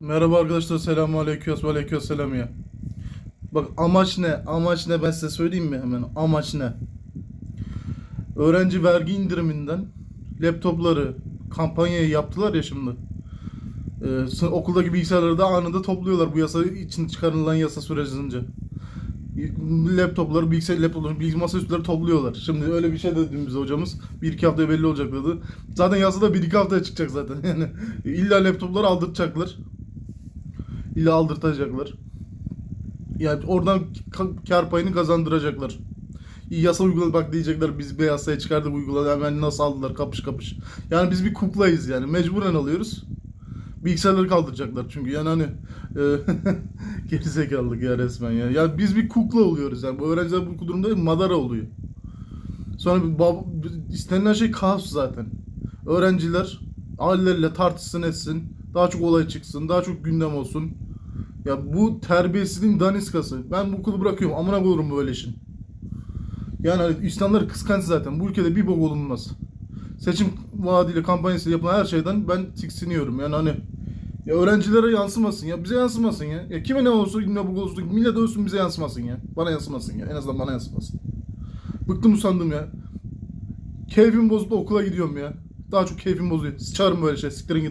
Merhaba arkadaşlar selamun aleyküm ve aleyküm selam ya. Bak amaç ne? Amaç ne ben size söyleyeyim mi hemen? Amaç ne? Öğrenci vergi indiriminden laptopları kampanyayı yaptılar ya şimdi. Ee, okuldaki bilgisayarları da anında topluyorlar bu yasa için çıkarılan yasa sürecince. Laptopları, bilgisayar laptopları, bilgisayar masaüstleri topluyorlar. Şimdi öyle bir şey dedi bize hocamız. Bir iki haftaya belli olacak dedi. Zaten yasada bir iki haftaya çıkacak zaten. Yani illa laptopları aldırtacaklar. İlla aldırtacaklar. Yani oradan ka- kar payını kazandıracaklar. Yasa uyguladı bak diyecekler biz bir yasaya çıkardık uyguladı hemen nasıl aldılar kapış kapış. Yani biz bir kuklayız yani mecburen alıyoruz. Bilgisayarları kaldıracaklar çünkü yani hani e, gerizekalılık ya resmen ya. Ya biz bir kukla oluyoruz yani bu öğrenciler bu durumda madara oluyor. Sonra istenilen şey kaos zaten. Öğrenciler aileleriyle tartışsın etsin. Daha çok olay çıksın. Daha çok gündem olsun. Ya bu terbiyesizliğin daniskası. Ben bu okulu bırakıyorum. Amına koyarım böyle işin. Yani hani İslamlar kıskanç zaten. Bu ülkede bir bok olunmaz. Seçim vaadiyle kampanyasıyla yapılan her şeyden ben tiksiniyorum. Yani hani ya öğrencilere yansımasın ya. Bize yansımasın ya. Ya kime ne olursa ne bok olsun. Millet ölsün bize yansımasın ya. Bana yansımasın ya. En azından bana yansımasın. Bıktım usandım ya. Keyfim bozuldu okula gidiyorum ya. Daha çok keyfim bozuyor. Sıçarım böyle şey. Siktirin gidin.